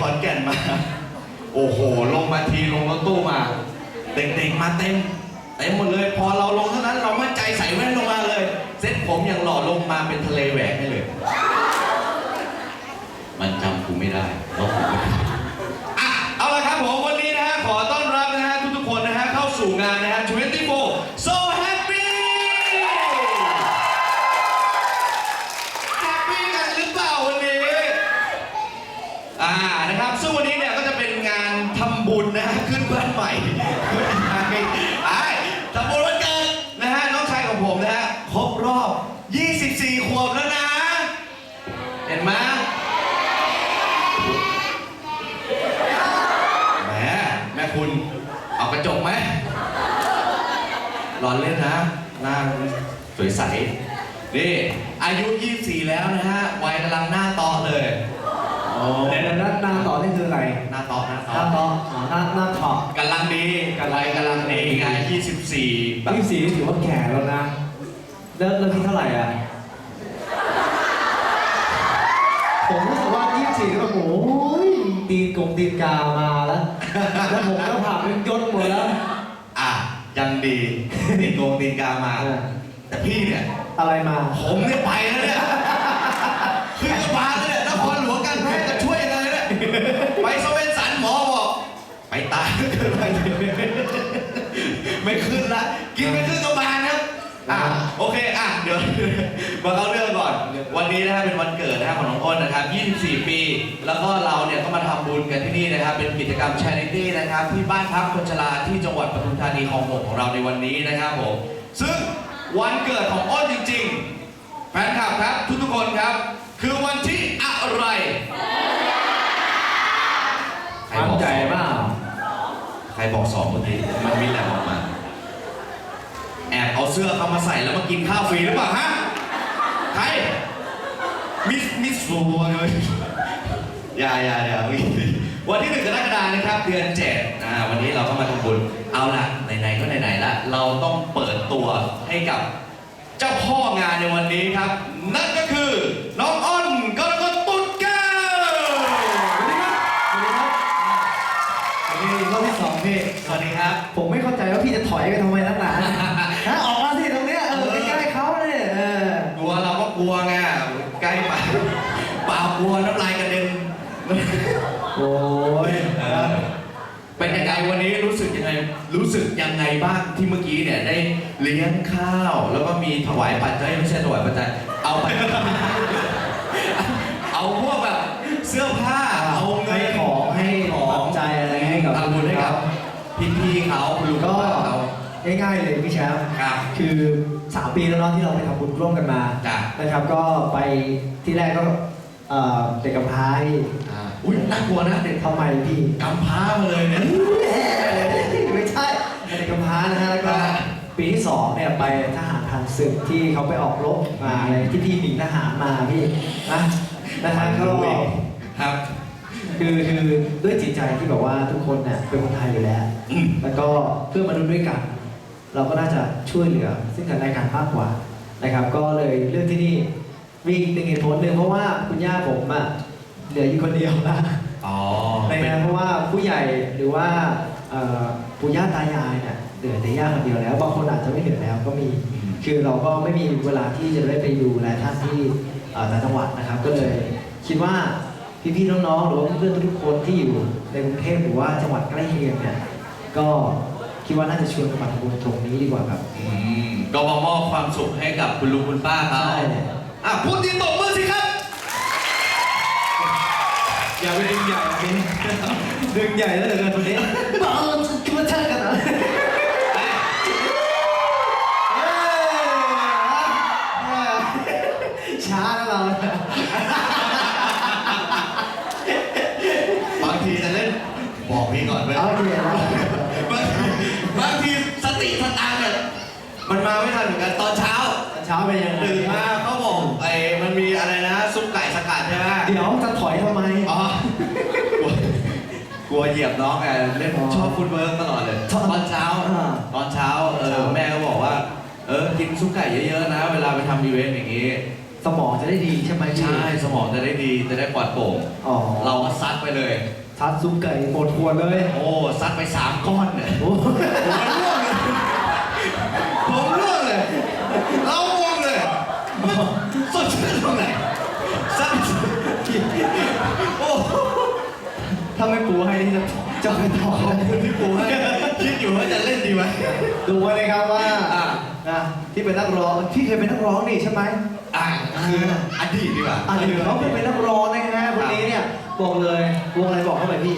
ขอนเอ้ยขอนแก่นมา โอ้โห ลงมาทีลงรถตู้มา เด็กๆมาเต็มเต็มหมดเลย พอเราลงเท่านั้นเรามั่นใจใส่แว่นลงมาเลย เซ็ตผมอย่างหล่อลงมาเป็นทะเลแหวกให้เลย มันจำกูไม่ได้ลบกูไม่ได้ อ่านะครับซึ่งวันนี้เนี่ยก็จะเป็นงานทำบุญนะฮะขึ้นบ้านใหม่ไอ้ทำบุญวันเกิดนะฮะน้องชายของผมนะฮะครบรอบ 24 ขวบแล้วนะ เห็นไหมแหมแม่คุณเอากระจกไหมร้อนเล่นนะหน้าสวยใสนี่อายุ 24 แล้วนะฮะวัยกำลังหน้าต่อเลย เดี๋ยวหน้าหน้าต่อนี่คืออะไรหน้าตอหน้าตหน้าอต่ออ๋อหน้าหน้าถอดกำลังดีกำลังกำลังดีไง24แบบยี่สิบสี่นี่ถือว่าแก่แล้วนะเริ่มเริ่มที่เท่าไหร่อะ ผมรู้สึกว่ายี่สิบสี่นี่แบบโอ้ยตีนกงตีนกามาแล้ว แล้วผมก็ผ่าเป็นยศหมดแล้ว อะ ยังดีตีนโกงตีนกามา เออ แต่พี่เนี่ย อะไรมา ผมเนี่ยไปแล้วเนี่ยขึ้นกระบา ไปสเวนสันหมอบอกไปตายเกินไปไม่ขึ้นละกินไม่ขึ้นกระบาลครับอะโอเคอะเดี๋ยวมาเข้าเรื่องก่อน วันนี้นะครับเป็นวันเกิดนะครับของน้องอ้นนะครับ 24 ปี แล้วก็เราเนี่ยก็มาทำบุญกันที่นี่นะครับ เป็นกิจกรรม charity นะครับ ที่บ้านพักคนชราที่จังหวัดปทุมธานีคลองหกของเราในวันนี้นะครับผมซึ่งวันเกิดของอ้นจริง ๆ แฟนคลับครับทุกๆคนครับ คือวันที่อะไร มั่น บอก ใจ สอง เปล่า ใค รบอกสองเมื่อกี้มันมีแหลมออกมา แอบเอาเสื้อเขามาใส่แล้วมากินข้าวฟรีหรือเปล่าฮะ ใคร มิสมิสโฟเลยอย่าอย่าอย่าวันที่หนึ่งกรกฎาคมนะครับ เดือนเจ็ดอ่าวันนี้เราก็มาทำบุญ เอาละไหนๆก็ไหนๆละ เราต้องเปิดตัวให้กับ เจ้าพ่องานในวันนี้ครับ อยไปทำไมนักหนาฮะออกมาสิตรงเนี้ยเออใกล้ๆเขาเนี่ยเออกลัวเราก็กลัวไงใกล้ไปเปล่ากลัวน้ำลายกระเด็นโอ้ยเออเป็นยังไงวันนี้รู้สึกยังไงรู้สึกยังไงบ้างที่เมื่อกี้เนี่ยได้เลี้ยงข้าว แล้วก็มีถวายปัจจัยไม่ใช่ถวายปัจจัยเอาไป เอาพวกแบบเสื้อผ้าเอาเงิให้น ของให้ขอปังจจัยอะไรให้กับทำบุญให้กับ พี่ๆเขาคุณลุงก็ป้าเขา ง่ายๆเลยพี่แชมป์ครับคือสามปีแล้วเนาะที่เราไปทำบุญร่วมกันมาจ้ะ นะครับก็ไปที่แรกก็เอ่อเด็กกำพร้าพี่อ่าอุ้ยน่ากลัวนะเด็กทำไมพี่ กำพร้ามาเลยเนี่ย ไม่ใช่เด็กกำพร้านะฮะแล้วก็อ่าปีที่สองเนี่ยไปทหารทางศึกที่เขาไปออกรบมาอะไรที่พี่หนีทหารมาพี่นะนะฮะก็ครับ คือคือด้วยจิตใจที่แบบว่าทุกคนเนี่ยเป็นคนไทยอยู่แล้วอืมแล้วก็เพื่อมนุษย์ด้วยกัน เราก็น่าจะช่วยเหลือซึ่งกันและกันมากกว่านะครับ ก็เลยเลือกที่นี่มีอีกหนึ่งเหตุผลหนึ่งเพราะว่าคุณย่าผมอะเหลืออยู่คนเดียวนะอ๋อในนั้นเพราะว่าผู้ใหญ่หรือว่าเอ่อปู่ย่าตายายเนี่ยเหลือแต่ย่าคนเดียวแล้วบางคนอาจจะไม่เหลือแล้วก็มีอืมคือเราก็ไม่มีเวลาที่จะได้ไปดูแลท่านที่เอ่อต่างจังหวัดนะครับ ก็เลยคิดว่าพี่ๆน้องๆหรือว่าเพื่อนๆทุกๆคนที่อยู่ในกรุงเทพหรือว่าจังหวัดใกล้เคียงเนี่ยก็ คิดว่าน่าจะชวนกันมาทำบุญตรงนี้ดีกว่าครับอืมก็มามอบความสุขให้กับคุณลุงคุณป้าเขาใช่อะพูดดีตบมือสิครับ อย่าไปดึงใหญ่พี่ดึงใหญ่แล้วเหลือเกินคนนี้บ้าคิดว่าท่านกันเหรอช้าแล้วเราบางทีจะเล่นบอกพี่ก่อนเลยเอาเดี๋ ติสตางค์เนี่ยมันมาไม่ทันเหมือนกันตอนเช้าเช้าไปยังไงตื่นมาเขาบอกไอ้มันมีอะไรนะซุปไก่สกัดใช่ไหมเดี๋ยวจะถอยทำไมอ๋อกลัวกลัวเหยียบน้องไงเล่นอ๋อชอบฟุตเวิร์กตลอดเลยชอบตอนเช้าอ่าตอนเช้าเออเช้าแม่ก็บอกว่า เออกินซุปไก่เยอะๆนะ เวลาไปทำอีเวนต์อย่างงี้สมองจะได้ดีใช่ไหมพี่ใช่สมองจะได้ดีจะได้ปลอดโปร่งอ๋อเราก็ซัดไปเลยทัดซุปไก่หมดขวดเลย โอ้ซัดไปสามก้อนเนี่ย โอ้ ผมร่วงเลย เราวงเลย สดชื่นตรงไหนซัดโอ้ถ้าไม่ปูให้นี่จะจะไปต่อขอบคุณที่ปูให้คิดอยู่ว่าจะเล่นดีไหมดูไว้เลยครับว่าอ่านะที่เป็นนักร้องพี่เคยเป็นนักร้องนี่ใช่ไหมอ่าคืออดีตดีกว่าอ่าเดี๋ยวเขาเคยเป็นนักร้องนะฮะวันนี้เนี่ยบอกเลยวงอะไรบอกเขาหน่อยพี่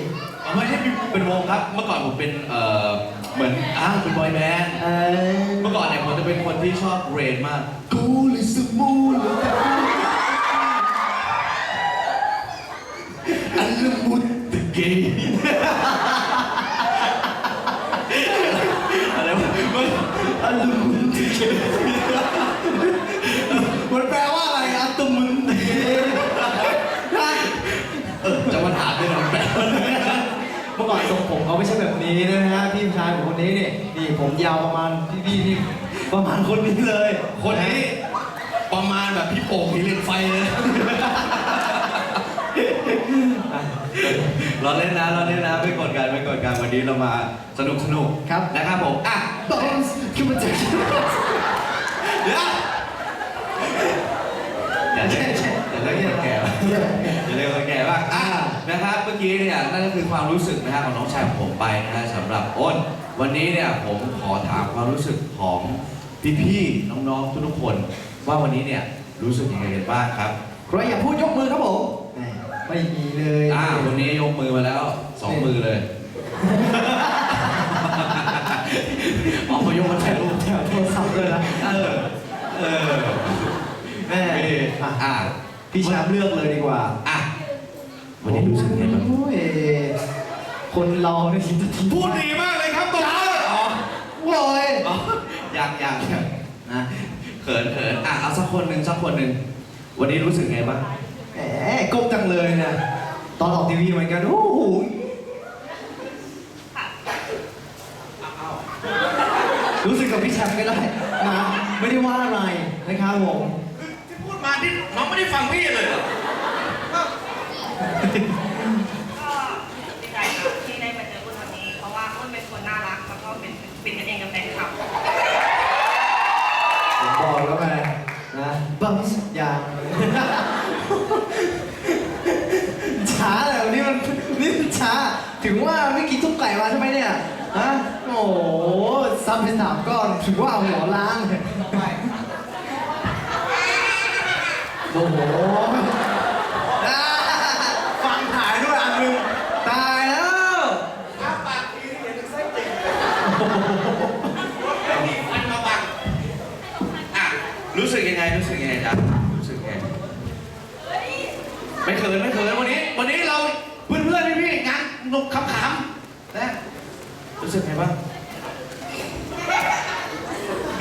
ไม่ใช่เป็นวงครับ เมื่อก่อนผมเป็นเอ่อ เหมือนอ้าวเป็นบอยแบนด์เออเมื่อก่อนเนี่ยผมจะเป็นคนที่ชอบเรนมากกูลิสมูล ผมเขาไม่ใช่แบบนี้นะฮะพี่ชายผมคนนี้เนี่ยนี่ผมยาวประมาณพี่ๆนี่ประมาณคนนี้เลยคนนี้ประมาณแบบพี่โป่งที่เล่นไฟเลยเราเล่นนะเราเล่นนะไม่กดกันไม่กดกันวันนี้เรามาสนุกสนุกครับนะครับผมอะบอสคือมันจะเดี๋ยวอย่าเล่นอย่าเล่นคนแก่บ้างอย่าเล่นคนแก่บ้างอะ นะครับเมื่อกี้เนี่ยนั่นก็คือความรู้สึกนะฮะของน้องชายของผมไปนะฮะสำหรับอ้น วันนี้เนี่ยผมขอถามความรู้สึกของพี่ๆน้องๆทุกๆคน ว่าวันนี้เนี่ยรู้สึกยังไงกันบ้างครับใครอยากพูดยกมือครับผมแหมไม่มีเลยอ่าวันนี้ยกมือมาแล้วสองมือเลยอ๋อเขายกมาถ่ายรูป แถวโทรศัพท์เลยนะเออ เออแม่เอออะอะพี่แชมป์เลือกเลยดีกว่าอะ วันนี้รู้สึกไงบ้างโอ้ยคนเราเนี่ยจะทิ้งพูดดีมากเลยครับตบมืออ๋อโว้ยอ๋ออยากอยากอยากนะเขินเขินอะเอาสักคนหนึ่งสักคนหนึ่งวันนี้รู้สึกไงบ้างแหมก้มจังเลยนะตอนออกทีวีเหมือนกันโอ้โหรู้สึกกับพี่แชมป์ก็ได้นะไม่ได้ว่าอะไรนะครับผมที่พูดมาที่น้องไม่ได้ฟังพี่เลยเหรอ ก็ดีใจค่ะที่ได้มาเจออ้นวันนี้ เพราะว่าอ้นเป็นคนน่ารักแล้วก็เป็นเป็นกันเองกับแฟนคลับผมบอกแล้วไงนะบัมส์ยางช้าเลยวันนี้มันนี่มันช้า ถึงว่าไม่กินทุกไก่มาใช่ไหมเนี่ยฮะโอ้โหซับเป็นสามก้อนถึงว่าเอาหัวล้างเลยโอ้โหอ่าฟังถ่ายด้วยอันหนึงตายแล้ว มันมาบังอะรู้สึกยังไงรู้สึกยังไงจ๊ะรู้สึกยังไงไม่เขินไม่เขินวันนี้ วันนี้เราเพื่อนเพื่อนพี่พี่ๆงานหนุกขำๆนะรู้สึกไงบ้าง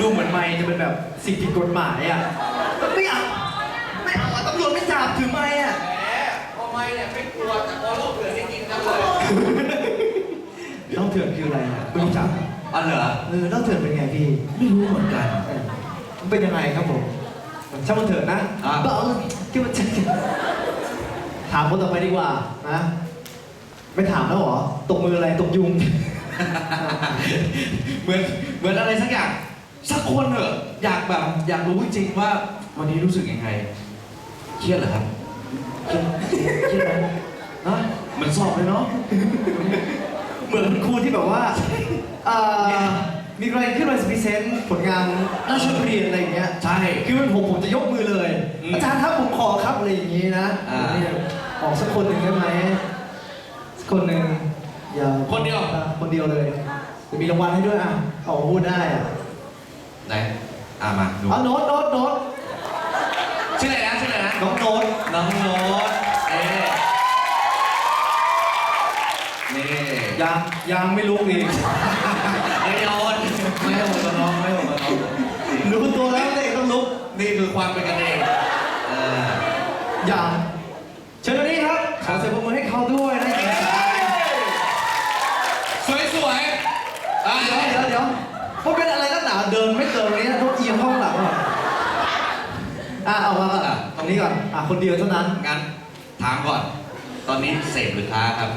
ดูเหมือนไม่จะเป็นแบบสิ่งผิดกฎหมายอะไม่เอาไม่เอาอะตำรวจไม่จับถือไม่อะทำไมเนี่ยไม่กลัวแต่พอโลกเถื่อนจริงๆจังเลยเล่าเถื่อนคืออะไรอะไม่รู้จักอ๋อเหรอเออเล่าเถื่อนเป็นไงพี่ไม่รู้เหมือนกันเออมันเป็นยังไงครับผมช่างมันเถิดนะอะเบาที่มันจะถามคนต่อไปดีกว่านะไม่ถามแล้วเหรอตกมืออะไรตกยุง เหมือนเหมือนอะไรสักอย่าง สักคนเถอะอยากแบบอยากรู้จริงๆว่า วันนี้รู้สึกยังไง เครียดเหรอครับ เครียดเครียดไหมนะเหมือนสอบเลยเนาะเหมือนครูที่แบบว่าเอ่อมีใครขึ้นมาพรีเซนต์ผลงานราชเรียนอะไรอย่างเงี้ย ใช่ คือมันผมผมจะยกมือเลย อืมอาจารย์ครับผมขอครับอะไรอย่างงี้นะอ่า เนี่ยออกสักคนหนึ่งได้ไหมสักคนหนึ่งอย่าคนเดียวอะคนเดียวเลยจะมีรางวัลให้ด้วยอะเอาพูดได้อะ ไหนอะมาดูเอาโน้ตโน้ตโน้ตชื่ออะไรนะชื่ออะไรนะน้องโน้ตน้องโน้ตเอ๊ะนี่ยังยังไม่ลุกอีกไอ้ยอนไม่ให้ผมกับน้องไม่ให้ผมกับน้องรู้ตัวแล้วเด็กต้องลุกนี่คือความเป็นกันเองเออยังเชิญตรงนี้ครับขอเสียงปรบมือให้เขาด้วยนะสวยสวยๆอะ เดี๋ยวเดี๋ยวเดี๋ยว มันเป็นอะไรนักหนาเดินไม่เติมนี้ต้องเอียงเข้าข้างหลังอะอะเอามาก่อนอะรงนี้ก่อนอะคนเดียวเท่านั้นงั้นถามก่อน ตอนนี้เสพหรือค้าครับ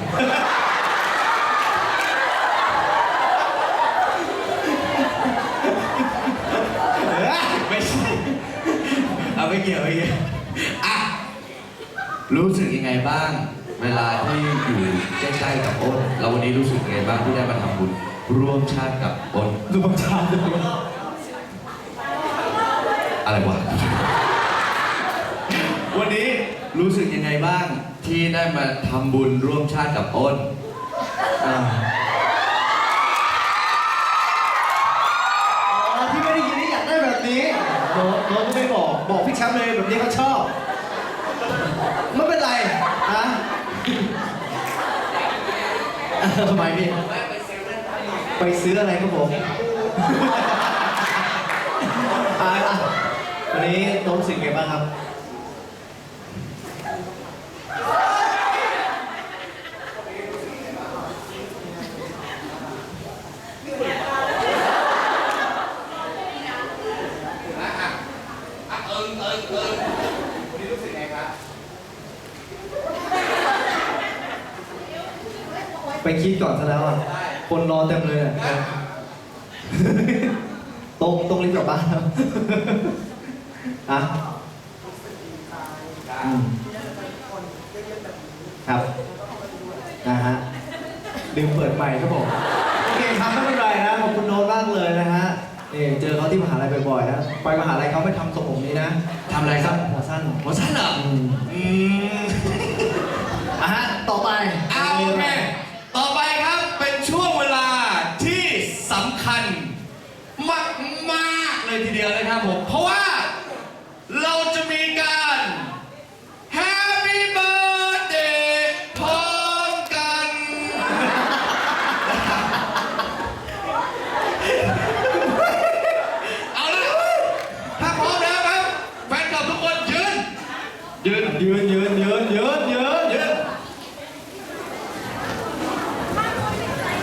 ไม่ใช่เอาไม่เกี่ยวไม่เกี่ยวอะรู้สึกยังไงบ้าง เวลาที่อยู่ใกล้ๆกับอ้นแล้ววันนี้รู้สึกยังไงบ้างที่ได้มาทำบุญ ร่วมชาติกับอ้นดูบังชาด้วยอะไรวะวันนี้รู้สึกยังไงบ้างที่ได้มาทำบุญร่วมชาติกับอ้นอ่าอ๋อที่ไม่ได้ยินนี่อยากได้แบบนี้โน้ตโน้ตก็ไม่บอกบอกพี่แชมป์เลยแบบนี้เขาชอบไม่เป็นไรนะเออทำไมพี่ ไปซื้ออะไรครับผมอะอะวันนี้โน้ตรู้สึกไงบ้างครับไปคิดก่อนซะแล้วอะ คนรอเต็มเลยอะตรงตรงรีบกลับบ้านแล้วอะอืมครับนะฮะลืมเปิดใหม่ครับผมโอเคครับไม่เป็นไรนะขอบคุณโน้ตมากเลยนะฮะนี่เจอเขาที่มหาลัยบ่อยๆนะไปมหาลัยเขาไม่ทำทรงผมนี้นะทำอะไรครับหัวสั้นหัวสั้นเหรออืมอืมอะฮะต่อไป เอาโอเค ต่อไปครับเป็นช่วงเวลาที่สำคัญมากมากๆเลยครับผม เพราะว่า